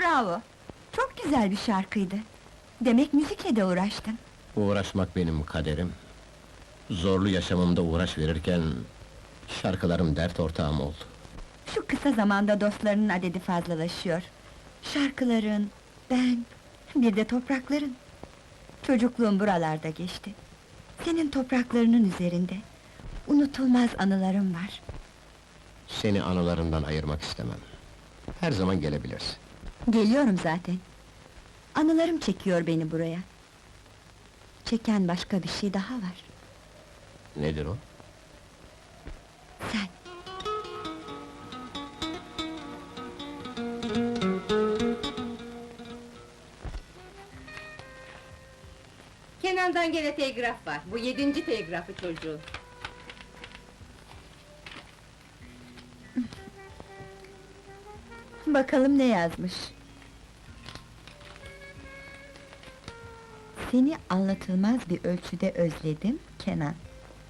Bravo! Çok güzel bir şarkıydı. Demek müzikle de uğraştın. Uğraşmak benim kaderim. Zorlu yaşamımda uğraş verirken... ...şarkılarım dert ortağım oldu. Şu kısa zamanda dostlarının adedi fazlalaşıyor. Şarkıların, ben, bir de toprakların. Çocukluğum buralarda geçti. Senin topraklarının üzerinde. Unutulmaz anılarım var. Seni anılarından ayırmak istemem. Her zaman gelebilirsin. Geliyorum zaten. Anılarım çekiyor beni buraya. Çeken başka bir şey daha var. Nedir o? Sen. Kenan'dan gene telgraf var. Bu yedinci telgrafı çocuğu. Bakalım ne yazmış. Seni anlatılmaz bir ölçüde özledim, Kenan.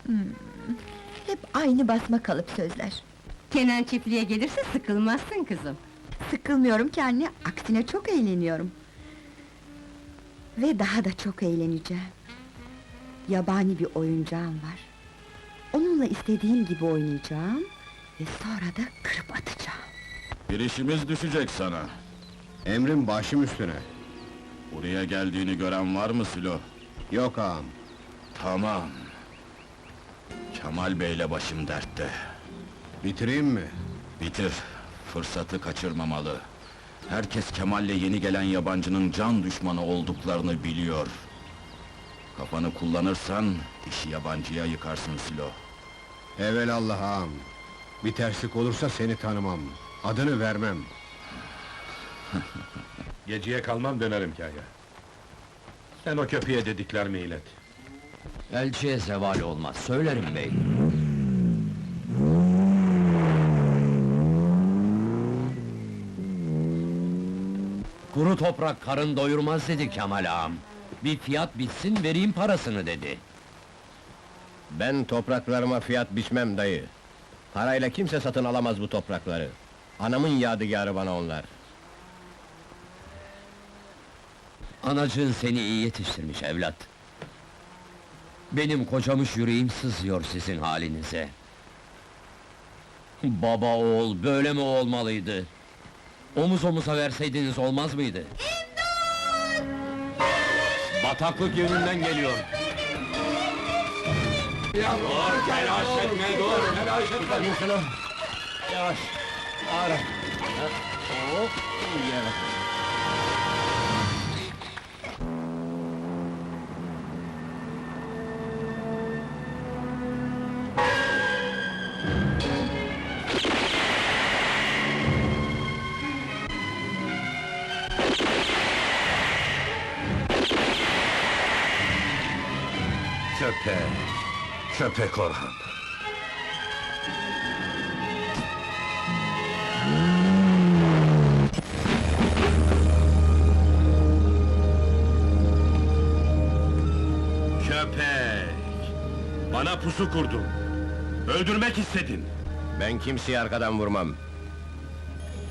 Hmm, Hep aynı basma kalıp sözler. Kenan çiftliğe gelirse sıkılmazsın kızım. Sıkılmıyorum ki anne, aksine çok eğleniyorum. Ve daha da çok eğleneceğim. Yabani bir oyuncağım var. Onunla istediğim gibi oynayacağım... ...ve sonra da kırıp atacağım. Bir işimiz düşecek sana. Emrin başım üstüne. Buraya geldiğini gören var mı Sülo? Yok ağam. Tamam. Kemal Bey'le başım dertte. Bitireyim mi? Bitir. Fırsatı kaçırmamalı. Herkes Kemal'le yeni gelen yabancının can düşmanı olduklarını biliyor. Kafanı kullanırsan, işi yabancıya yıkarsın Sülo. Evelallah ağam. Bir terslik olursa seni tanımam. Adını vermem. Geceye kalmam dönerim kaya. Sen o köpeğe dediklerimi ilet. Elçiye zeval olmaz, söylerim bey. Kuru toprak karın doyurmaz dedi Kemal ağam. Bir fiyat bitsin, vereyim parasını dedi. Ben topraklarıma fiyat biçmem dayı. Parayla kimse satın alamaz bu toprakları. Anamın yadigarı bana onlar. Anacığın seni iyi yetiştirmiş evlat. Benim kocamış yüreğim sızıyor sizin halinize. Baba oğul böyle mi olmalıydı? Omuz omuza verseydiniz olmaz mıydı? Bataklık yönünden geliyor. Dur, telaş etme, dur, telaş etme! Yavaş. Ağır. Hop. Gel. Köpek, köpek Orhan. Köpek! Bana pusu kurdun. Öldürmek istedin. Ben kimseyi arkadan vurmam.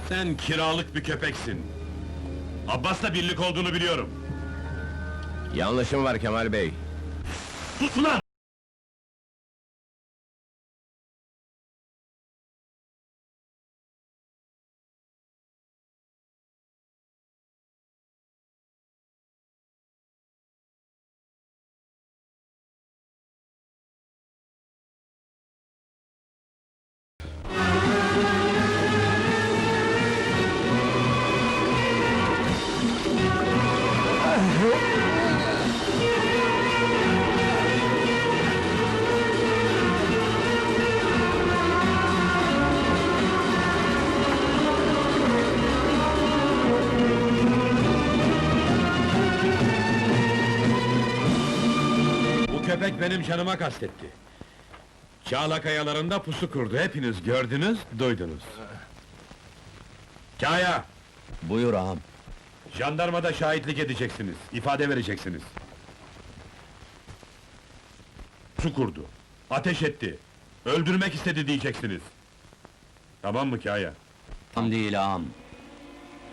Sen kiralık bir köpeksin. Abbas'la birlik olduğunu biliyorum. Yanlışım var Kemal Bey. Sus ulan! Benim canıma kastetti. Çağla kayalarında pusu kurdu, hepiniz gördünüz, duydunuz. Kaya, Buyur ağam. jandarmada şahitlik edeceksiniz, ifade vereceksiniz. Pusu kurdu, ateş etti, öldürmek istedi diyeceksiniz. Tamam mı Kaya? Tam değil ağam.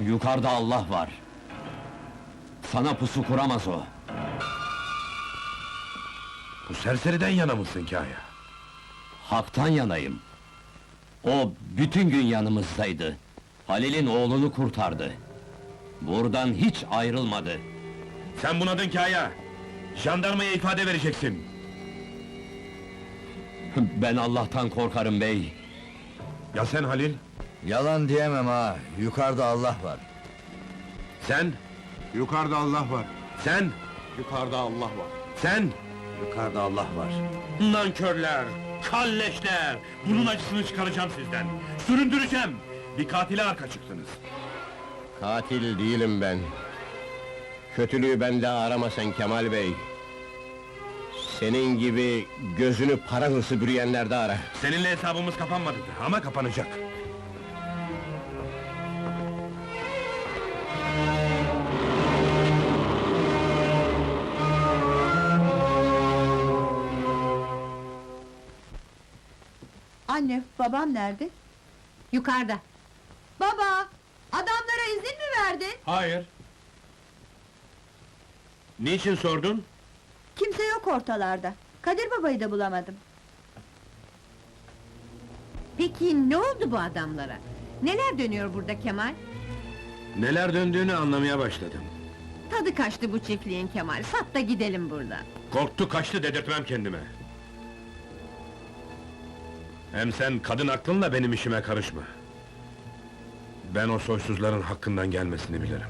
Yukarıda Allah var. Sana pusu kuramaz o. Bu serseriden yana mısın Kaya? Hak'tan yanayım. O bütün gün yanımızdaydı. Halil'in oğlunu kurtardı. Buradan hiç ayrılmadı. Sen bunadın Kaya! Jandarmaya ifade vereceksin! Ben Allah'tan korkarım bey. Ya sen Halil? Yalan diyemem ha, yukarıda Allah var. Sen? Yukarıda Allah var. Sen? Yukarıda Allah var. Sen? Yukarıda Allah var. Nankörler! Kalleşler! Bunun acısını çıkaracağım sizden! Süründüreceğim! Bir katile arka çıktınız! Katil değilim ben. Kötülüğü bende arama sen Kemal Bey. Senin gibi gözünü para hırsı bürüyenlerde ara. Seninle hesabımız kapanmadı ama kapanacak. Anne, babam nerede? Yukarıda. Baba! Adamlara izin mi verdin? Hayır. Niçin sordun? Kimse yok ortalarda. Kadir babayı da bulamadım. Peki ne oldu bu adamlara? Neler dönüyor burada Kemal? Neler döndüğünü anlamaya başladım. Tadı kaçtı bu çiftliğin Kemal, sat da gidelim buradan. Korktu kaçtı dedirtmem kendime. Hem sen kadın aklınla benim işime karışma. Ben o soysuzların hakkından gelmesini bilirim.